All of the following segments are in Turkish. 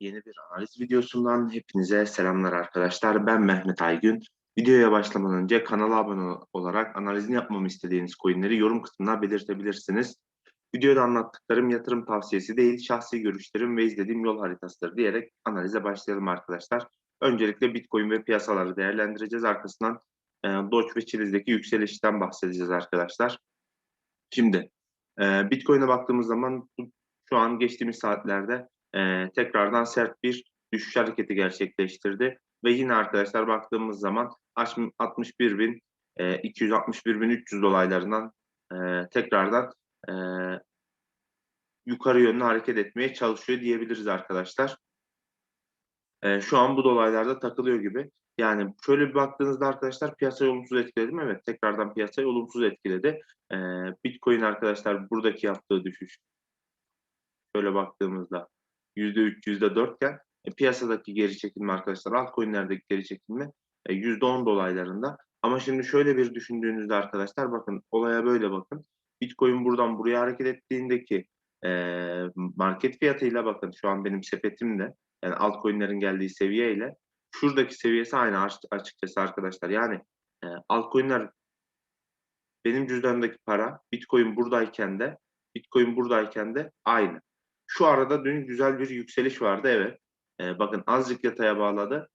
Yeni bir analiz videosundan hepinize selamlar arkadaşlar. Ben Mehmet Aygün. Videoya başlamadan önce kanala abone olarak analizini yapmamı istediğiniz coinleri yorum kısmına belirtebilirsiniz. Videoda anlattıklarım yatırım tavsiyesi değil, şahsi görüşlerim ve izlediğim yol haritasıdır diyerek analize başlayalım arkadaşlar. Öncelikle Bitcoin ve piyasaları değerlendireceğiz. Arkasından e, Doge ve Chiliz'deki yükselişten bahsedeceğiz arkadaşlar. Şimdi e, Bitcoin'e baktığımız zaman şu an geçtiğimiz saatlerde e, tekrardan sert bir düşüş hareketi gerçekleştirdi. Ve yine arkadaşlar baktığımız zaman 61 bin, e, 261 bin 300 dolaylarından e, tekrardan e, yukarı yönlü hareket etmeye çalışıyor diyebiliriz arkadaşlar. E, şu an bu dolaylarda takılıyor gibi. Yani şöyle bir baktığınızda arkadaşlar piyasayı olumsuz etkiledi mi? Evet tekrardan piyasayı olumsuz etkiledi. E, Bitcoin arkadaşlar buradaki yaptığı düşüş. Şöyle baktığımızda %3, %4 iken e, piyasadaki geri çekilme arkadaşlar altcoin'lerdeki geri çekilme e, %10 dolaylarında. Ama şimdi şöyle bir düşündüğünüzde arkadaşlar bakın olaya böyle bakın. Bitcoin buradan buraya hareket ettiğindeki e, market fiyatıyla bakın şu an benim sepetimde yani altcoin'lerin geldiği seviyeyle şuradaki seviyesi aynı açıkçası arkadaşlar. Yani e, altcoin'ler benim cüzdanımdaki para Bitcoin buradayken de Bitcoin buradayken de aynı. Şu arada dün güzel bir yükseliş vardı evet. E, bakın azıcık yataya bağladı.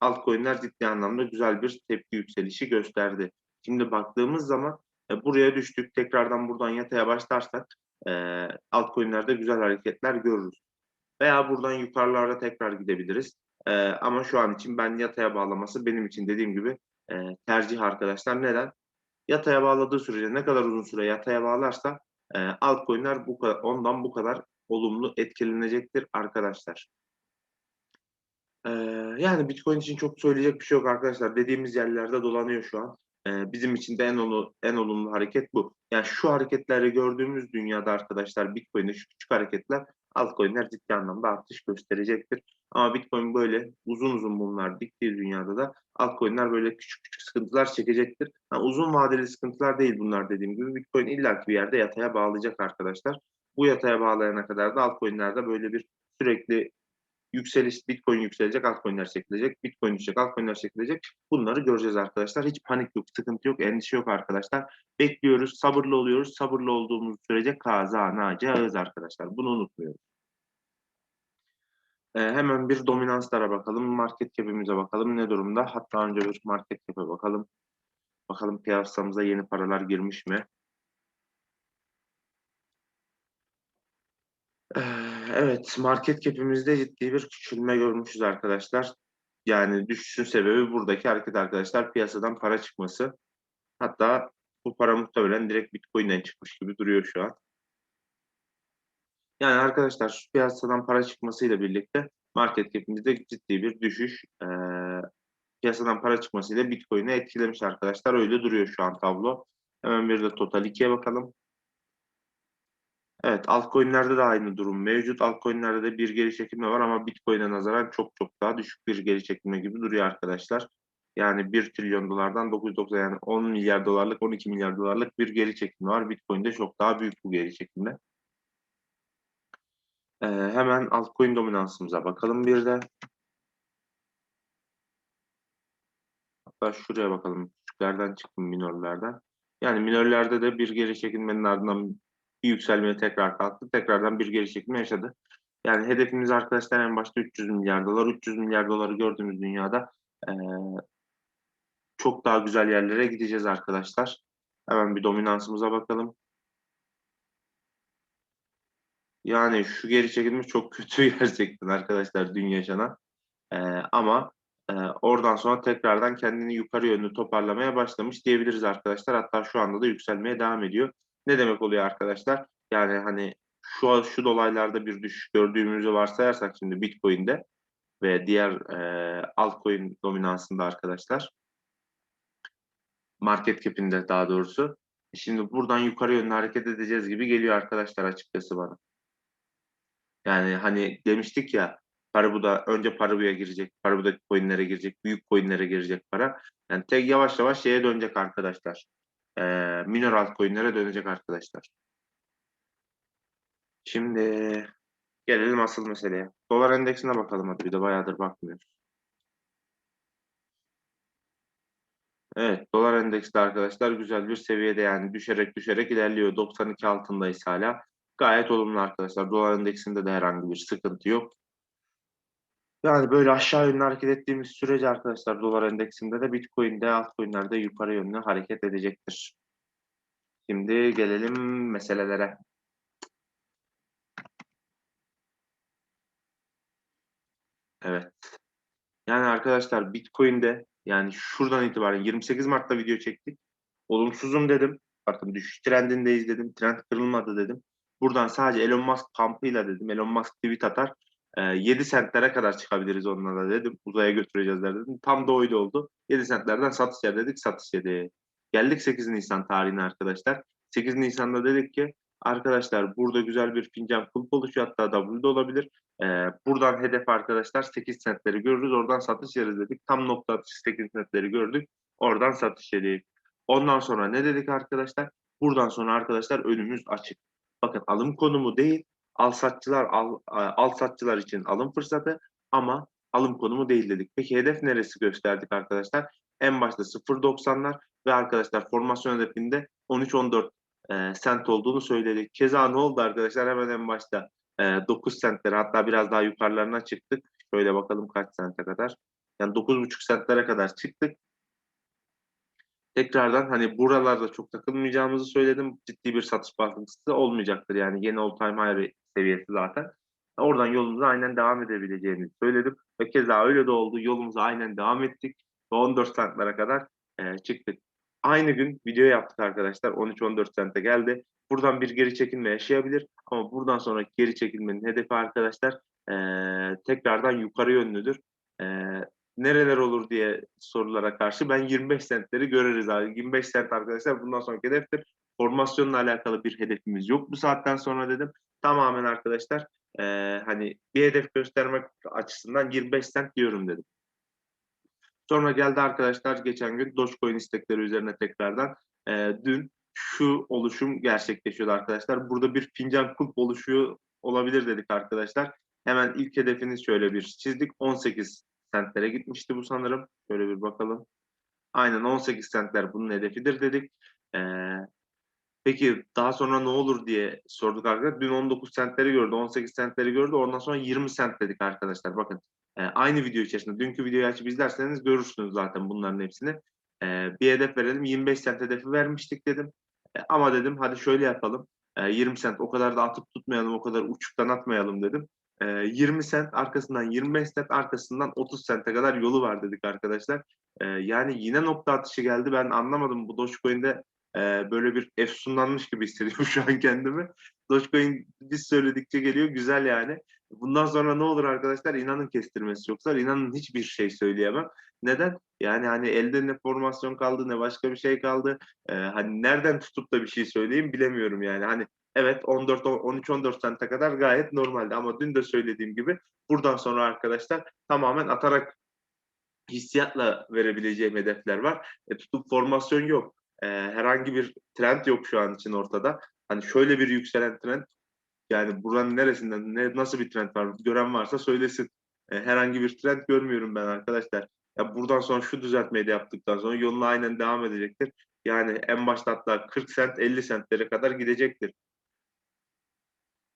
Altcoin'ler ciddi anlamda güzel bir tepki yükselişi gösterdi. Şimdi baktığımız zaman e, buraya düştük. Tekrardan buradan yataya başlarsak e, altcoin'lerde güzel hareketler görürüz. Veya buradan yukarılara tekrar gidebiliriz. E, ama şu an için ben yataya bağlaması benim için dediğim gibi e, tercih arkadaşlar. Neden? Yataya bağladığı sürece ne kadar uzun süre yataya bağlarsa e, altcoin'ler bu ondan bu kadar olumlu etkilenecektir arkadaşlar. Ee, yani Bitcoin için çok söyleyecek bir şey yok arkadaşlar. Dediğimiz yerlerde dolanıyor şu an. Ee, bizim için de en, olu, en olumlu hareket bu. Yani şu hareketleri gördüğümüz dünyada arkadaşlar Bitcoin'de şu küçük hareketler altcoin'ler ciddi anlamda artış gösterecektir. Ama Bitcoin böyle uzun uzun bunlar diktiği dünyada da altcoin'ler böyle küçük küçük sıkıntılar çekecektir. Yani uzun vadeli sıkıntılar değil bunlar dediğim gibi. Bitcoin illaki bir yerde yataya bağlayacak arkadaşlar. Bu yataya bağlayana kadar da altcoin'lerde böyle bir sürekli yükseliş, Bitcoin yükselecek, altcoin'ler çekilecek, Bitcoin düşecek, altcoin'ler çekilecek. Bunları göreceğiz arkadaşlar. Hiç panik yok, sıkıntı yok, endişe yok arkadaşlar. Bekliyoruz, sabırlı oluyoruz. Sabırlı olduğumuz sürece kazanacağız arkadaşlar. Bunu unutmuyoruz. Ee, hemen bir dominanslara bakalım. Market cap'imize bakalım. Ne durumda? Hatta önce bir market cap'e bakalım. Bakalım piyasamıza yeni paralar girmiş mi? Evet, market cap'imizde ciddi bir küçülme görmüşüz arkadaşlar. Yani düşüşün sebebi buradaki hareket arkadaşlar. Piyasadan para çıkması. Hatta bu para muhtemelen direkt Bitcoin'den çıkmış gibi duruyor şu an. Yani arkadaşlar şu piyasadan para çıkmasıyla birlikte market cap'imizde ciddi bir düşüş. Ee, piyasadan para çıkmasıyla Bitcoin'i etkilemiş arkadaşlar. Öyle duruyor şu an tablo. Hemen bir de Total 2'ye bakalım. Evet, altcoin'lerde de aynı durum mevcut. Altcoin'lerde de bir geri çekilme var ama Bitcoin'e nazaran çok çok daha düşük bir geri çekilme gibi duruyor arkadaşlar. Yani 1 trilyon dolardan 990 yani 10 milyar dolarlık 12 milyar dolarlık bir geri çekilme var. Bitcoin'de çok daha büyük bu geri çekilme. Ee, hemen altcoin dominansımıza bakalım bir de. Hatta şuraya bakalım. Küçüklerden çıktım minörlerden. Yani minörlerde de bir geri çekilmenin ardından bir yükselmeye tekrar kalktı. Tekrardan bir geri çekilme yaşadı. Yani hedefimiz arkadaşlar en başta 300 milyar dolar. 300 milyar doları gördüğümüz dünyada e, çok daha güzel yerlere gideceğiz arkadaşlar. Hemen bir dominansımıza bakalım. Yani şu geri çekilme çok kötü gerçekten arkadaşlar dün yaşanan. E, ama e, oradan sonra tekrardan kendini yukarı yönlü toparlamaya başlamış diyebiliriz arkadaşlar. Hatta şu anda da yükselmeye devam ediyor. Ne demek oluyor arkadaşlar? Yani hani şu şu dolaylarda bir düşüş gördüğümüzü varsayarsak şimdi Bitcoin'de ve diğer e, altcoin dominansında arkadaşlar market cap'inde daha doğrusu. Şimdi buradan yukarı yönlü hareket edeceğiz gibi geliyor arkadaşlar açıkçası bana. Yani hani demiştik ya para bu da önce para buya girecek, para budaki coinlere girecek, büyük coinlere girecek para. Yani tek yavaş yavaş şeye dönecek arkadaşlar e, minor altcoin'lere dönecek arkadaşlar. Şimdi Gelelim asıl meseleye. Dolar endeksine bakalım hadi bir de bayağıdır bakmıyoruz. Evet, dolar endeksi de arkadaşlar güzel bir seviyede yani düşerek düşerek ilerliyor. 92 altındayız hala. Gayet olumlu arkadaşlar. Dolar endeksinde de herhangi bir sıkıntı yok. Yani böyle aşağı yönlü hareket ettiğimiz sürece arkadaşlar dolar endeksinde de Bitcoin'de altcoin'lerde yukarı yönlü hareket edecektir. Şimdi gelelim meselelere. Evet. Yani arkadaşlar Bitcoin'de yani şuradan itibaren 28 Mart'ta video çektik. Olumsuzum dedim. Bakın düşüş trendindeyiz dedim. Trend kırılmadı dedim. Buradan sadece Elon Musk pump'ıyla dedim. Elon Musk tweet atar. E, 7 sentlere kadar çıkabiliriz onunla da dedim. Uzaya götüreceğiz dedim. Tam da öyle oldu. 7 sentlerden satış yer dedik. Satış yedi. Geldik 8 Nisan tarihine arkadaşlar. 8 Nisan'da dedik ki arkadaşlar burada güzel bir fincan kulp oluşuyor. Hatta W'de olabilir. Ee, buradan hedef arkadaşlar 8 centleri görürüz. Oradan satış yeriz dedik. Tam nokta atışı 8 centleri gördük. Oradan satış yedik. Ondan sonra ne dedik arkadaşlar? Buradan sonra arkadaşlar önümüz açık. Bakın alım konumu değil. Al satçılar al, al satçılar için alım fırsatı ama alım konumu değil dedik. Peki hedef neresi gösterdik arkadaşlar? En başta 0.90'lar ve arkadaşlar formasyon hedefinde 13-14 e, sent olduğunu söyledik. Keza ne oldu arkadaşlar? Hemen en başta e, 9 sentlere hatta biraz daha yukarılarına çıktık. Şöyle bakalım kaç sente kadar. Yani 9,5 sentlere kadar çıktık. Tekrardan hani buralarda çok takılmayacağımızı söyledim. Ciddi bir satış baskısı olmayacaktır. Yani yeni all time high seviyesi zaten. Oradan yolumuza aynen devam edebileceğimizi söyledim. Ve keza öyle de oldu. Yolumuza aynen devam ettik. Ve 14 centlere kadar e, çıktık. Aynı gün video yaptık arkadaşlar. 13-14 sente geldi. Buradan bir geri çekilme yaşayabilir. Ama buradan sonraki geri çekilmenin hedefi arkadaşlar e, tekrardan yukarı yönlüdür. E, nereler olur diye sorulara karşı ben 25 centleri görürüz abi. 25 cent arkadaşlar bundan sonraki hedeftir. Formasyonla alakalı bir hedefimiz yok bu saatten sonra dedim. Tamamen arkadaşlar e, hani bir hedef göstermek açısından 25 cent diyorum dedim. Sonra geldi arkadaşlar geçen gün Dogecoin istekleri üzerine tekrardan e, dün şu oluşum gerçekleşiyordu arkadaşlar. Burada bir fincan kulp oluşuyor olabilir dedik arkadaşlar. Hemen ilk hedefini şöyle bir çizdik. 18 centlere gitmişti bu sanırım. Şöyle bir bakalım. Aynen 18 centler bunun hedefidir dedik. Ee, peki daha sonra ne olur diye sorduk arkadaşlar. Dün 19 centleri gördü, 18 centleri gördü. Ondan sonra 20 cent dedik arkadaşlar. Bakın e, aynı video içerisinde. Dünkü videoyu açıp izlerseniz görürsünüz zaten bunların hepsini. E, bir hedef verelim. 25 cent hedefi vermiştik dedim. E, ama dedim hadi şöyle yapalım. E, 20 cent o kadar da atıp tutmayalım, o kadar uçuktan atmayalım dedim. 20 sent arkasından 25 sent arkasından 30 sente kadar yolu var dedik arkadaşlar. yani yine nokta atışı geldi. Ben anlamadım bu Dogecoin'de böyle bir efsunlanmış gibi hissediyorum şu an kendimi. Dogecoin biz söyledikçe geliyor güzel yani. Bundan sonra ne olur arkadaşlar? İnanın kestirmesi zor. İnanın hiçbir şey söyleyemem. Neden? Yani hani elde ne formasyon kaldı ne başka bir şey kaldı. Ee, hani nereden tutup da bir şey söyleyeyim bilemiyorum yani. Hani evet 14 13 14 sente kadar gayet normaldi ama dün de söylediğim gibi buradan sonra arkadaşlar tamamen atarak hissiyatla verebileceğim hedefler var. E, tutup formasyon yok. E, herhangi bir trend yok şu an için ortada. Hani şöyle bir yükselen trend yani buranın neresinden ne nasıl bir trend var gören varsa söylesin. E, herhangi bir trend görmüyorum ben arkadaşlar. Ya buradan sonra şu düzeltmeyi de yaptıktan sonra yoluna aynen devam edecektir. Yani en başta hatta 40 sent 50 sentlere kadar gidecektir.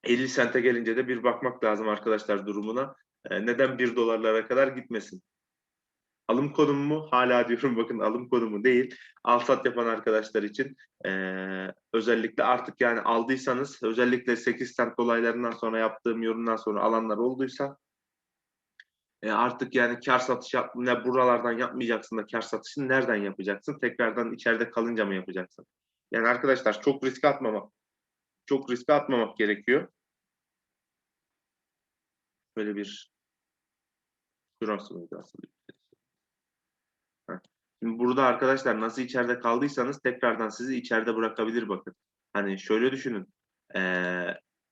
50 sente gelince de bir bakmak lazım arkadaşlar durumuna. E, neden 1 dolarlara kadar gitmesin? Alım konumu mu? Hala diyorum bakın alım konumu değil. Al sat yapan arkadaşlar için e, özellikle artık yani aldıysanız özellikle 8 sent dolaylarından sonra yaptığım yorumdan sonra alanlar olduysa e, artık yani kar satış yap, ne buralardan yapmayacaksın da kar satışını nereden yapacaksın? Tekrardan içeride kalınca mı yapacaksın? Yani arkadaşlar çok risk atmamak çok riske atmamak gerekiyor. Böyle bir mıydı aslında? Şimdi burada arkadaşlar nasıl içeride kaldıysanız tekrardan sizi içeride bırakabilir bakın. Hani şöyle düşünün. Ee,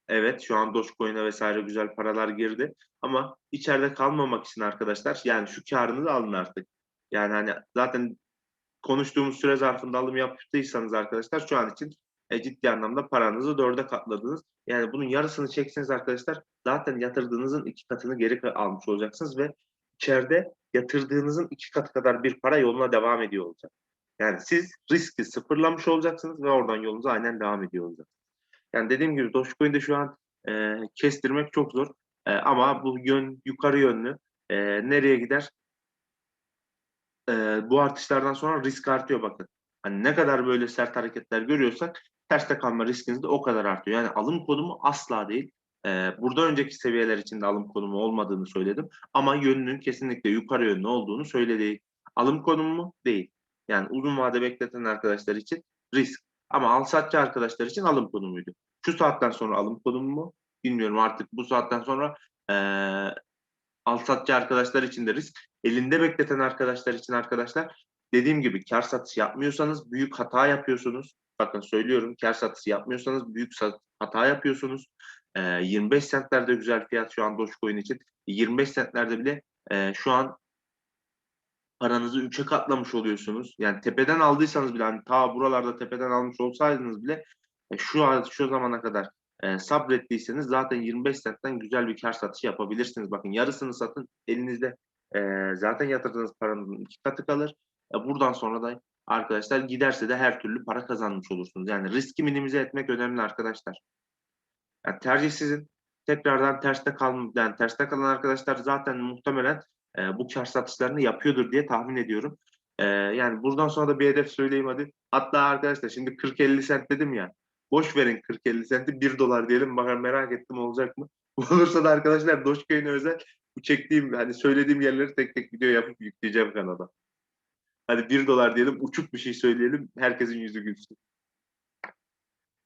evet şu an Dogecoin'e vesaire güzel paralar girdi. Ama içeride kalmamak için arkadaşlar yani şu karınızı alın artık. Yani hani zaten konuştuğumuz süre zarfında alım yaptıysanız arkadaşlar şu an için e, ciddi anlamda paranızı dörde katladınız. Yani bunun yarısını çekseniz arkadaşlar zaten yatırdığınızın iki katını geri almış olacaksınız ve içeride yatırdığınızın iki katı kadar bir para yoluna devam ediyor olacak. Yani siz riski sıfırlamış olacaksınız ve oradan yolunuza aynen devam ediyor olacaksınız. Yani dediğim gibi Dogecoin'de şu an e, kestirmek çok zor. E, ama bu yön yukarı yönlü. E, nereye gider? E, bu artışlardan sonra risk artıyor bakın. Hani ne kadar böyle sert hareketler görüyorsak terste kalma riskiniz de o kadar artıyor. Yani alım konumu asla değil. E, burada önceki seviyeler için de alım konumu olmadığını söyledim. Ama yönünün kesinlikle yukarı yönlü olduğunu söyledik. Alım konumu mu? Değil. Yani uzun vade bekleten arkadaşlar için risk. Ama al satçı arkadaşlar için alım konumuydu. Şu saatten sonra alım konumu mu? Bilmiyorum artık bu saatten sonra eee al satçı arkadaşlar için de risk. Elinde bekleten arkadaşlar için arkadaşlar dediğim gibi kar satışı yapmıyorsanız büyük hata yapıyorsunuz. Bakın söylüyorum kar satışı yapmıyorsanız büyük hata yapıyorsunuz. Eee 25 centlerde güzel fiyat şu an Dogecoin için. 25 centlerde bile eee, şu an paranızı üçe katlamış oluyorsunuz. Yani tepeden aldıysanız bile hani ta buralarda tepeden almış olsaydınız bile e, şu an şu zamana kadar e, sabrettiyseniz zaten 25 centten güzel bir kar satışı yapabilirsiniz. Bakın yarısını satın elinizde e, zaten yatırdığınız paranın iki katı kalır. E, buradan sonra da arkadaşlar giderse de her türlü para kazanmış olursunuz. Yani riski minimize etmek önemli arkadaşlar. Yani tercih sizin. Tekrardan terste kalm yani terste kalan arkadaşlar zaten muhtemelen e, bu kar satışlarını yapıyordur diye tahmin ediyorum. E, yani buradan sonra da bir hedef söyleyeyim hadi. Hatta arkadaşlar şimdi 40-50 sent dedim ya. Boş verin 40-50 senti 1 dolar diyelim. Bakın merak ettim olacak mı? Olursa da arkadaşlar Dogecoin'e özel bu çektiğim hani söylediğim yerleri tek tek video yapıp yükleyeceğim kanala. Hadi 1 dolar diyelim uçuk bir şey söyleyelim herkesin yüzü gülsün.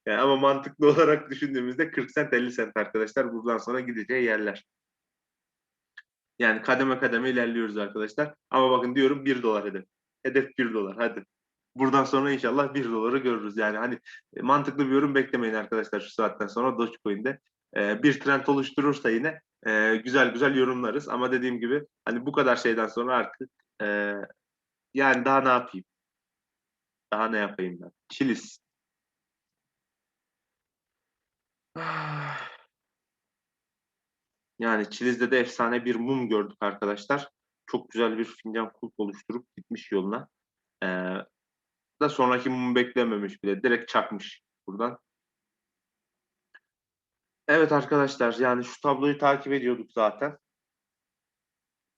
Yani ama mantıklı olarak düşündüğümüzde 40 sent 50 sent arkadaşlar buradan sonra gideceği yerler. Yani kademe kademe ilerliyoruz arkadaşlar. Ama bakın diyorum 1 dolar hedef. Hedef 1 dolar hadi. Buradan sonra inşallah 1 doları görürüz. Yani hani e, mantıklı bir yorum beklemeyin arkadaşlar şu saatten sonra Dogecoin'de. Ee, bir trend oluşturursa yine e, güzel güzel yorumlarız. Ama dediğim gibi hani bu kadar şeyden sonra artık e, yani daha ne yapayım? Daha ne yapayım ben? Çiliz. Yani Çiliz'de de efsane bir mum gördük arkadaşlar. Çok güzel bir fincan kulp oluşturup gitmiş yoluna. Ee, da sonraki mumu beklememiş bile. Direkt çakmış buradan. Evet arkadaşlar yani şu tabloyu takip ediyorduk zaten.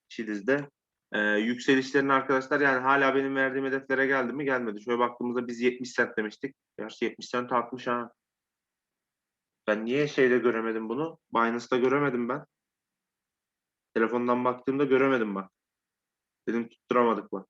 Çiliz'de. Ee, yükselişlerin arkadaşlar yani hala benim verdiğim hedeflere geldi mi? Gelmedi. Şöyle baktığımızda biz 70 cent demiştik. Gerçi 70 cent artmış ha. Ben niye şeyde göremedim bunu? Binance'da göremedim ben. Telefondan baktığımda göremedim bak. Dedim tutturamadık bak.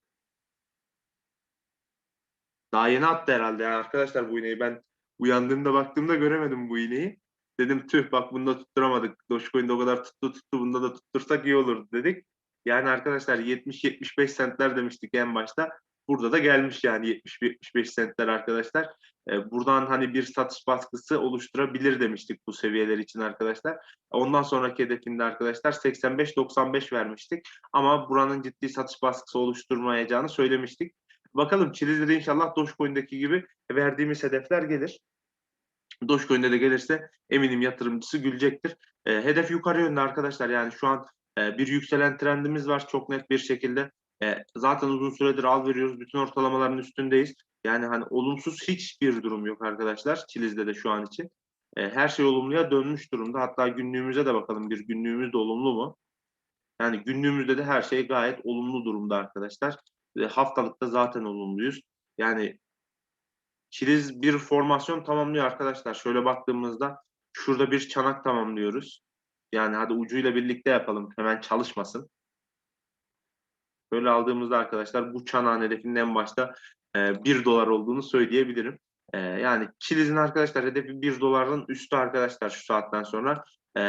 Daha yeni attı herhalde ya arkadaşlar bu iğneyi. Ben uyandığımda baktığımda göremedim bu iğneyi. Dedim tüh bak bunda tutturamadık. Dogecoin'de o kadar tuttu tuttu bunda da tuttursak iyi olur dedik. Yani arkadaşlar 70-75 centler demiştik en başta. Burada da gelmiş yani 70-75 centler arkadaşlar. Ee, buradan hani bir satış baskısı oluşturabilir demiştik bu seviyeler için arkadaşlar. Ondan sonraki hedefinde arkadaşlar 85-95 vermiştik. Ama buranın ciddi satış baskısı oluşturmayacağını söylemiştik. Bakalım Çiliz'de de inşallah Dogecoin'deki gibi verdiğimiz hedefler gelir. Dogecoin'de de gelirse eminim yatırımcısı gülecektir. E, hedef yukarı yönde arkadaşlar. Yani şu an e, bir yükselen trendimiz var çok net bir şekilde. E, zaten uzun süredir al veriyoruz. Bütün ortalamaların üstündeyiz. Yani hani olumsuz hiçbir durum yok arkadaşlar. Çiliz'de de şu an için. E, her şey olumluya dönmüş durumda. Hatta günlüğümüze de bakalım. Bir günlüğümüz de olumlu mu? Yani günlüğümüzde de her şey gayet olumlu durumda arkadaşlar. E, haftalıkta zaten olumluyuz. Yani Çiliz bir formasyon tamamlıyor arkadaşlar. Şöyle baktığımızda şurada bir çanak tamamlıyoruz. Yani hadi ucuyla birlikte yapalım. Hemen çalışmasın. Böyle aldığımızda arkadaşlar bu çanağın hedefinin en başta e, 1 dolar olduğunu söyleyebilirim. E, yani Çiliz'in arkadaşlar hedefi 1 doların üstü arkadaşlar şu saatten sonra. E,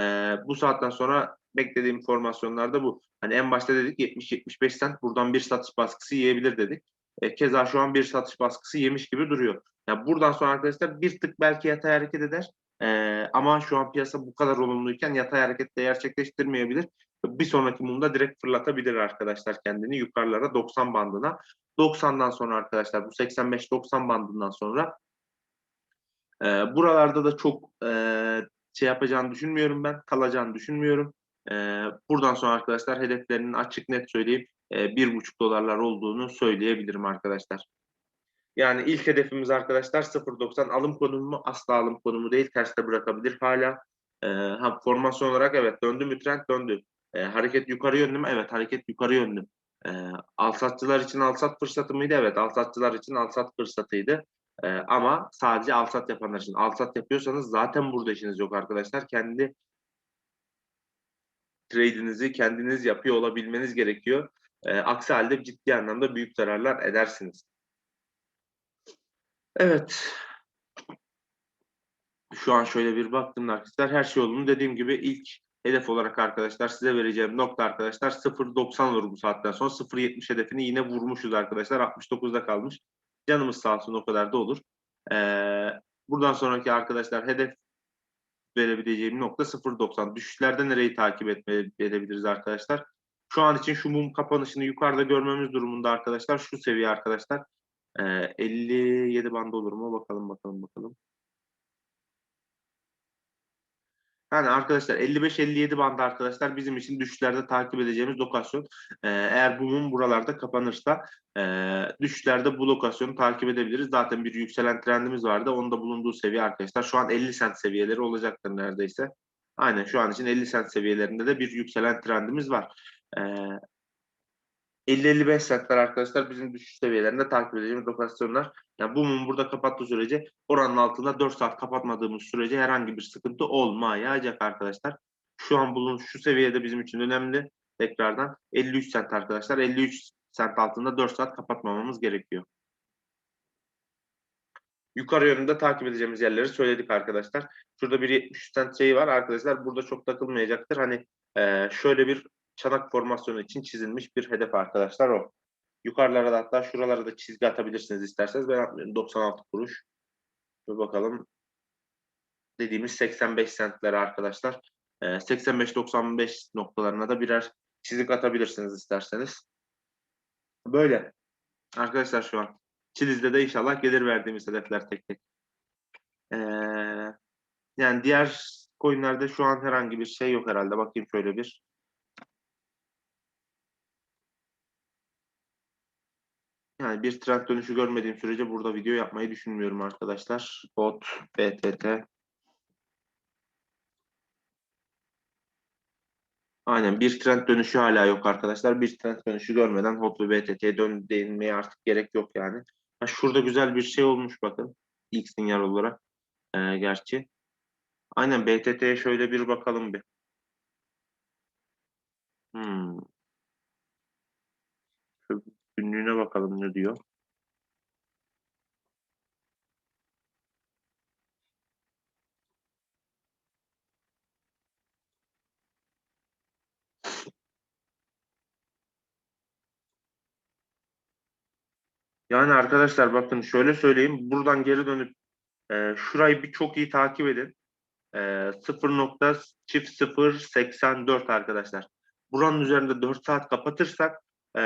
bu saatten sonra beklediğim formasyonlarda bu. Hani en başta dedik 70-75 cent buradan bir satış baskısı yiyebilir dedik. E, keza şu an bir satış baskısı yemiş gibi duruyor. Yani buradan sonra arkadaşlar bir tık belki yatay hareket eder. E, ama şu an piyasa bu kadar olumluyken yatay hareket de gerçekleştirmeyebilir. Bir sonraki mumda direkt fırlatabilir arkadaşlar kendini yukarılara 90 bandına. 90'dan sonra arkadaşlar bu 85-90 bandından sonra E, buralarda da çok e, şey yapacağını düşünmüyorum ben. Kalacağını düşünmüyorum. E, buradan sonra arkadaşlar hedeflerinin açık net söyleyip e, bir buçuk dolarlar olduğunu söyleyebilirim arkadaşlar. Yani ilk hedefimiz arkadaşlar 0.90 alım konumu mu? Asla alım konumu değil. Terste bırakabilir hala. E, ha, formasyon olarak evet döndü mü trend döndü. E, hareket yukarı yönlü mü? Evet hareket yukarı yönlü. E, alsatçılar için alsat fırsatı mıydı? Evet alsatçılar için alsat fırsatıydı. E, ama sadece alsat yapanlar için. Alsat yapıyorsanız zaten burada işiniz yok arkadaşlar. Kendi trade'inizi kendiniz yapıyor olabilmeniz gerekiyor. E, aksi halde ciddi anlamda büyük zararlar edersiniz. Evet. Şu an şöyle bir baktım arkadaşlar. Her şey olumlu. Dediğim gibi ilk hedef olarak arkadaşlar size vereceğim nokta arkadaşlar 0.90 olur bu saatten sonra. 0.70 hedefini yine vurmuşuz arkadaşlar. 69'da kalmış. Canımız sağ olsun o kadar da olur. Ee, buradan sonraki arkadaşlar hedef verebileceğim nokta 0.90. Düşüşlerde nereyi takip etme, edebiliriz arkadaşlar? Şu an için şu mum kapanışını yukarıda görmemiz durumunda arkadaşlar. Şu seviye arkadaşlar. Ee, 57 bandı olur mu? Bakalım bakalım bakalım. Yani arkadaşlar 55-57 bandı arkadaşlar bizim için düşüşlerde takip edeceğimiz lokasyon. Ee, eğer bu mum buralarda kapanırsa e, düşüşlerde bu lokasyonu takip edebiliriz. Zaten bir yükselen trendimiz vardı. Onun da bulunduğu seviye arkadaşlar. Şu an 50 sent seviyeleri olacaktır neredeyse. Aynen şu an için 50 sent seviyelerinde de bir yükselen trendimiz var. Ee, 50-55 centler arkadaşlar bizim düşüş seviyelerinde takip edeceğimiz lokasyonlar. Yani bu mum burada kapattığı sürece oranın altında 4 saat kapatmadığımız sürece herhangi bir sıkıntı olmayacak arkadaşlar. Şu an bulun şu seviyede bizim için önemli. Tekrardan 53 cent arkadaşlar. 53 cent altında 4 saat kapatmamamız gerekiyor. Yukarı yönünde takip edeceğimiz yerleri söyledik arkadaşlar. Şurada bir 70 cent şeyi var arkadaşlar. Burada çok takılmayacaktır. Hani şöyle bir çanak formasyonu için çizilmiş bir hedef arkadaşlar o. Yukarılara da hatta şuralara da çizgi atabilirsiniz isterseniz. Ben atmıyorum. 96 kuruş. Bir bakalım. Dediğimiz 85 centlere arkadaşlar. 85-95 noktalarına da birer çizik atabilirsiniz isterseniz. Böyle. Arkadaşlar şu an. Çiliz'de de inşallah gelir verdiğimiz hedefler tek tek. Ee, yani diğer coinlerde şu an herhangi bir şey yok herhalde. Bakayım şöyle bir. Yani bir trend dönüşü görmediğim sürece burada video yapmayı düşünmüyorum arkadaşlar. Bot, BTT. Aynen bir trend dönüşü hala yok arkadaşlar. Bir trend dönüşü görmeden HOT ve BTT'ye dön değinmeye artık gerek yok yani. Ha, şurada güzel bir şey olmuş bakın. İlk sinyal olarak. Ee, gerçi. Aynen BTT'ye şöyle bir bakalım bir. Bakalım ne diyor. Yani arkadaşlar bakın şöyle söyleyeyim. Buradan geri dönüp e, şurayı bir çok iyi takip edin. E, 0.084 arkadaşlar. Buranın üzerinde 4 saat kapatırsak e,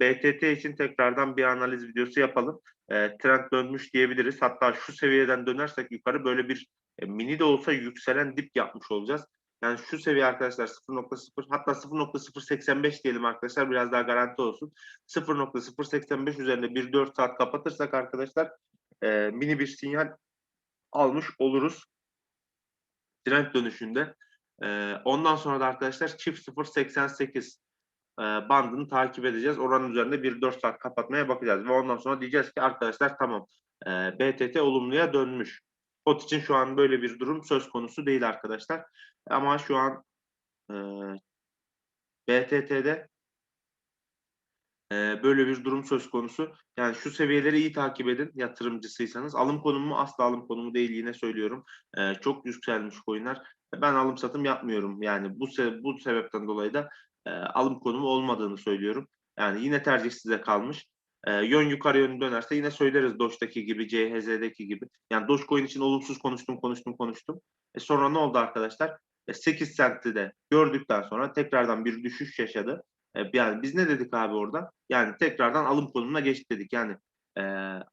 BTT için tekrardan bir analiz videosu yapalım. E, trend dönmüş diyebiliriz. Hatta şu seviyeden dönersek yukarı böyle bir e, mini de olsa yükselen dip yapmış olacağız. Yani şu seviye arkadaşlar 0.0 hatta 0.085 diyelim arkadaşlar biraz daha garanti olsun. 0.085 üzerinde bir 4 saat kapatırsak arkadaşlar e, mini bir sinyal almış oluruz. Trend dönüşünde. E, ondan sonra da arkadaşlar çift 0.88 e, bandını takip edeceğiz. Oranın üzerinde bir 4 saat kapatmaya bakacağız. Ve ondan sonra diyeceğiz ki arkadaşlar tamam e, BTT olumluya dönmüş. Pot için şu an böyle bir durum söz konusu değil arkadaşlar. Ama şu an e, BTT'de böyle bir durum söz konusu. Yani şu seviyeleri iyi takip edin yatırımcısıysanız. Alım konumu asla alım konumu değil yine söylüyorum. Çok yükselmiş coinler. Ben alım satım yapmıyorum. Yani bu se bu sebepten dolayı da e, alım konumu olmadığını söylüyorum. Yani yine tercih size kalmış. E, yön yukarı yönü dönerse yine söyleriz Doge'daki gibi, CHZ'deki gibi. Yani Dogecoin için olumsuz konuştum, konuştum, konuştum. E sonra ne oldu arkadaşlar? E, 8 cent'i de gördükten sonra tekrardan bir düşüş yaşadı. E, yani biz ne dedik abi orada? Yani tekrardan alım konumuna geçti dedik. Yani e,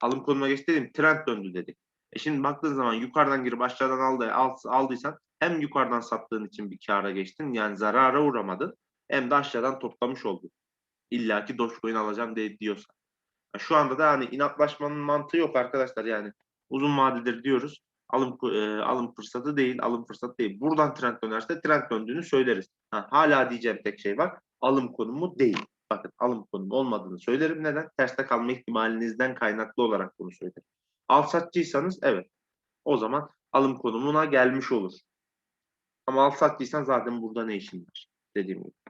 alım konumuna geçti dedim, trend döndü dedik. E şimdi baktığın zaman yukarıdan girip aşağıdan aldı, al, aldıysan hem yukarıdan sattığın için bir kâra geçtin yani zarara uğramadın hem de aşağıdan toplamış oldun. İlla ki Dogecoin alacağım diye diyorsan. Şu anda da hani inatlaşmanın mantığı yok arkadaşlar yani uzun vadedir diyoruz. Alım e, alım fırsatı değil, alım fırsatı değil. Buradan trend dönerse trend döndüğünü söyleriz. Ha, hala diyeceğim tek şey var. Alım konumu değil. Bakın alım konumu olmadığını söylerim. Neden? Terste kalma ihtimalinizden kaynaklı olarak bunu söylerim. Al satçıysanız evet. O zaman alım konumuna gelmiş olur. Ama al satçıysan zaten burada ne işin var dediğim gibi.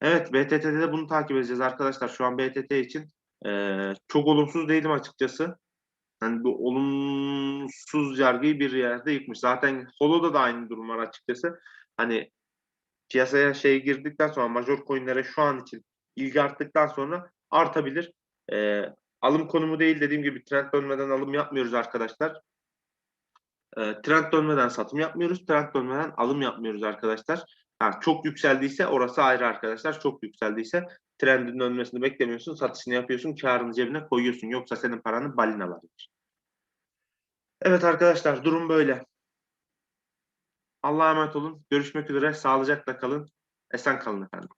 Evet BTT'de de bunu takip edeceğiz arkadaşlar. Şu an BTT için eee, çok olumsuz değilim açıkçası. Hani bu olumsuz yargıyı bir yerde yıkmış. Zaten Holo'da da aynı durum var açıkçası. Hani piyasaya şey girdikten sonra major coinlere şu an için ilgi arttıktan sonra artabilir. Ee, alım konumu değil dediğim gibi trend dönmeden alım yapmıyoruz arkadaşlar. Ee, trend dönmeden satım yapmıyoruz. Trend dönmeden alım yapmıyoruz arkadaşlar. Ha, çok yükseldiyse orası ayrı arkadaşlar. Çok yükseldiyse trendin dönmesini beklemiyorsun. Satışını yapıyorsun. Karını cebine koyuyorsun. Yoksa senin paranı balinalar yer. Evet arkadaşlar durum böyle. Allah'a emanet olun. Görüşmek üzere. Sağlıcakla kalın. Esen kalın efendim.